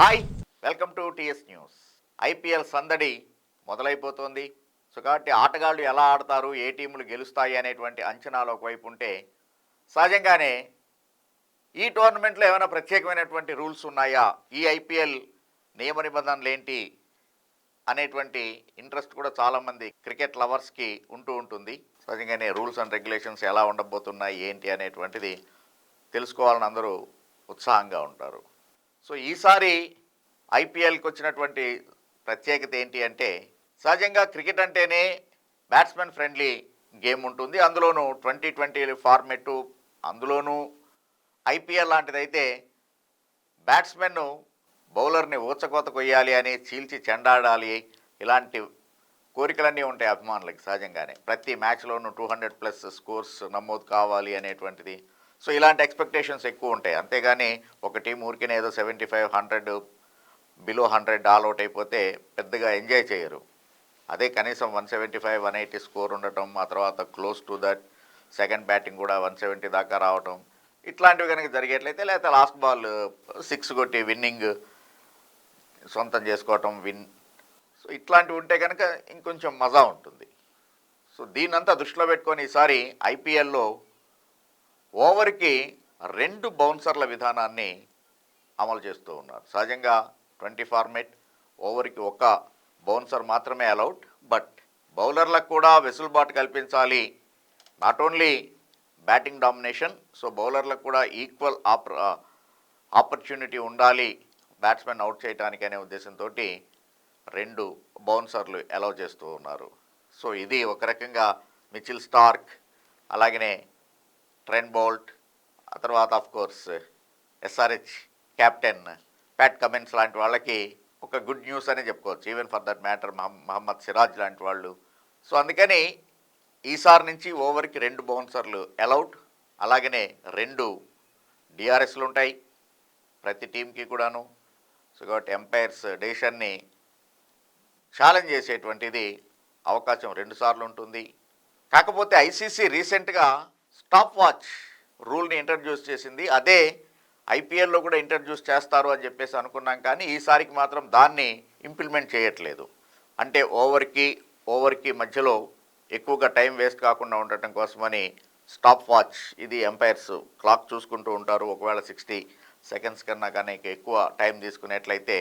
Hi welcome to T S news. IPL సందడి మొదలైపోతోంది. So కాబట్టి ఆటగాళ్ళు ఎలా ఆడతారు ఏ టీములు గెలుస్తాయి అనేటువంటి అంచనాలు ఒకవైపు ఉంటే సహజంగానే ఈ టోర్నమెంట్లో ఏమైనా ప్రత్యేకమైనటువంటి రూల్స్ ఉన్నాయా? ఈ ఐపీఎల్ నియమ నిబంధనలు ఏంటి? అనేటువంటి ఇంట్రెస్ట్ కూడా చాలామంది క్రికెట్ లవర్స్కి ఉంటూ ఉంటుంది. సహజంగానే రూల్స్ అండ్ రెగ్యులేషన్స్ ఎలా ఉండబోతున్నాయి ఏంటి అనేటువంటిది తెలుసుకోవాలని అందరూ ఉత్సాహంగా ఉంటారు. సో ఈసారి ఐపీఎల్కి వచ్చినటువంటి ప్రత్యేకత ఏంటి అంటే సహజంగా క్రికెట్ అంటేనే బ్యాట్స్మెన్ ఫ్రెండ్లీ గేమ్ ఉంటుంది. అందులోనూ ట్వంటీ ట్వంటీ ఫార్మెట్ అందులోనూ ఐపీఎల్ లాంటిదైతే బ్యాట్స్మెన్ బౌలర్ని ఊచకోత కొయ్యాలి అని చీల్చి చెండాడాలి ఇలాంటి కోరికలన్నీ ఉంటాయి అభిమానులకి సహజంగానే. ప్రతి మ్యాచ్లోనూ టూ హండ్రెడ్ ప్లస్ స్కోర్స్ నమోదు కావాలి అనేటువంటిది సో ఇలాంటి ఎక్స్పెక్టేషన్స్ ఎక్కువ ఉంటాయి. అంతేగాని ఒక టీం ఊరికినే ఏదో seventy five hundred below hundred all out అయిపోతే పెద్దగా ఎంజాయ్ చేయరు. అదే కనీసం one seventy five one eighty score ఉండటం ఆ తర్వాత close to that second batting కూడా వన్ సెవెంటీ దాకా రావటం ఇట్లాంటివి కనుక జరిగేట్లయితే లేకపోతే లాస్ట్ బాల్ సిక్స్ కొట్టి విన్నింగ్ సొంతం చేసుకోవటం విన్ సో ఇట్లాంటివి ఉంటే కనుక ఇంకొంచెం మజా ఉంటుంది. సో దీన్నంతా దృష్టిలో పెట్టుకొని ఈసారి ఐపీఎల్లో ఓవర్కి రెండు బౌన్సర్ల విధానాన్ని అమలు చేస్తూ ఉన్నారు. సహజంగా ట్వంటీ ఫార్మేట్ ఓవర్కి ఒక బౌన్సర్ మాత్రమే అలౌట్ బట్ బౌలర్లకు కూడా వెసులుబాటు కల్పించాలి. Not only batting domination so బౌలర్లకు కూడా ఈక్వల్ ఆపర్ ఆపర్చునిటీ ఉండాలి బ్యాట్స్మెన్ అవుట్ చేయడానికి అనే ఉద్దేశంతో రెండు బౌన్సర్లు అలౌ చేస్తూ ఉన్నారు. సో ఇది ఒక రకంగా మిచిల్ స్టార్క్ అలాగనే ట్రెండ్ బోల్ట్ ఆ తర్వాత of course SRH captain Pat Cummins లాంటి వాళ్ళకి ఒక గుడ్ న్యూస్ అని చెప్పుకోవచ్చు. Even for that matter Mohammed Siraj లాంటి వాళ్ళు. సో అందుకని ఈసారి నుంచి ఓవర్కి రెండు బౌన్సర్లు అలౌట్ అలాగనే రెండు డిఆర్ఎస్లు ఉంటాయి. ప్రతి టీంకి కూడాను. సో కాబట్టి ఎంపైర్స్ డెసిషన్ని ఛాలెంజ్ చేసేటువంటిది అవకాశం రెండుసార్లు ఉంటుంది. కాకపోతే ఐసీసీ రీసెంట్గా స్టాప్ వాచ్ రూల్ని ఇంట్రడ్యూస్ చేసింది. అదే ఐపీఎల్లో కూడా ఇంట్రడ్యూస్ చేస్తారు అని చెప్పేసి అనుకున్నాం కానీ ఈసారికి మాత్రం దాన్ని ఇంప్లిమెంట్ చేయట్లేదు. అంటే ఓవర్కి ఓవర్కి మధ్యలో ఎక్కువగా టైం వేస్ట్ కాకుండా ఉండటం కోసమని స్టాప్ వాచ్ ఇది ఎంపైర్స్ క్లాక్ చూసుకుంటూ ఉంటారు. ఒకవేళ సిక్స్టీ సెకండ్స్ కన్నా కానీ ఎక్కువ టైం తీసుకునేట్లయితే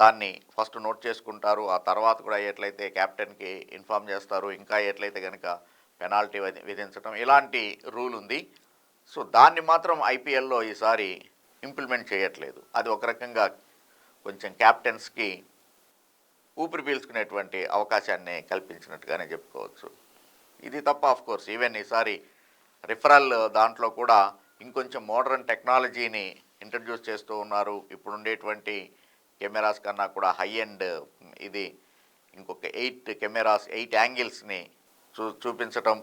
దాన్ని ఫస్ట్ నోట్ చేసుకుంటారు. ఆ తర్వాత కూడా ఎట్లయితే కెప్టెన్కి ఇన్ఫామ్ చేస్తారు. ఇంకా ఎట్లయితే కనుక పెనాల్టీ విధించడం ఇలాంటి రూల్ ఉంది. సో దాన్ని మాత్రం ఐపీఎల్లో ఈసారి ఇంప్లిమెంట్ చేయట్లేదు. అది ఒక రకంగా కొంచెం క్యాప్టెన్స్కి ఊపిరి పీల్చుకునేటువంటి అవకాశాన్ని కల్పించినట్టుగానే చెప్పుకోవచ్చు. ఇది తప్ప ఆఫ్ కోర్స్ ఈవెన్ ఈసారి రిఫరల్ దాంట్లో కూడా ఇంకొంచెం మోడర్న్ టెక్నాలజీని ఇంట్రడ్యూస్ చేస్తూ ఉన్నారు. ఇప్పుడు ఉండేటువంటి కెమెరాస్ కన్నా కూడా హై అండ్ ఇది ఇంకొక ఎయిట్ కెమెరాస్ ఎయిట్ యాంగిల్స్ని చూ చూపించటం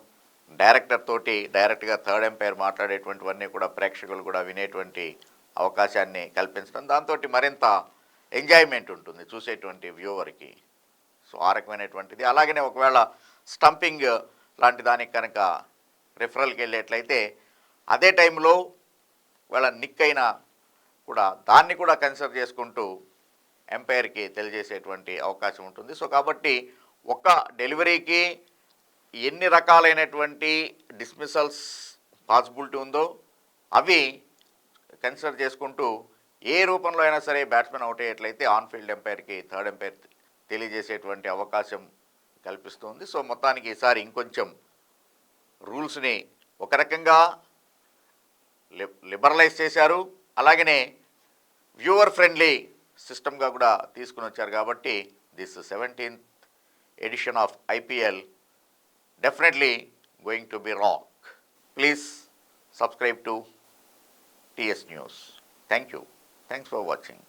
డైరెక్టర్ తోటి డైరెక్ట్గా థర్డ్ ఎంపైర్ మాట్లాడేటువంటివన్నీ కూడా ప్రేక్షకులు కూడా వినేటువంటి అవకాశాన్ని కల్పించడం దాంతో మరింత ఎంజాయ్మెంట్ ఉంటుంది చూసేటువంటి వ్యూవర్కి. సో ఆ రకమైనటువంటిది. అలాగనే ఒకవేళ స్టంపింగ్ లాంటి దానికి కనుక రిఫరల్కి వెళ్ళేట్లయితే అదే టైంలో వాళ్ళ నిక్ అయినా కూడా దాన్ని కూడా కన్సిడర్ చేసుకుంటూ ఎంపైర్కి తెలియజేసేటువంటి అవకాశం ఉంటుంది. సో కాబట్టి ఒక డెలివరీకి ఎన్ని రకాలైనటువంటి డిస్మిసల్స్ పాసిబిలిటీ ఉందో అవి కన్సిడర్ చేసుకుంటూ ఏ రూపంలో అయినా సరే బ్యాట్స్మెన్ అవుట్ అయ్యేట్లయితే ఆన్ ఫీల్డ్ ఎంపైర్కి థర్డ్ ఎంపైర్ తెలియజేసేటువంటి అవకాశం కల్పిస్తుంది. సో మొత్తానికి ఈసారి ఇంకొంచెం రూల్స్ని ఒక రకంగా లిబరలైజ్ చేశారు. అలాగనే వ్యూవర్ ఫ్రెండ్లీ సిస్టమ్గా కూడా తీసుకుని వచ్చారు కాబట్టి this seventeenth edition of IPL definitely going to be wrong. Please subscribe to TS News. Thank you. Thanks for watching.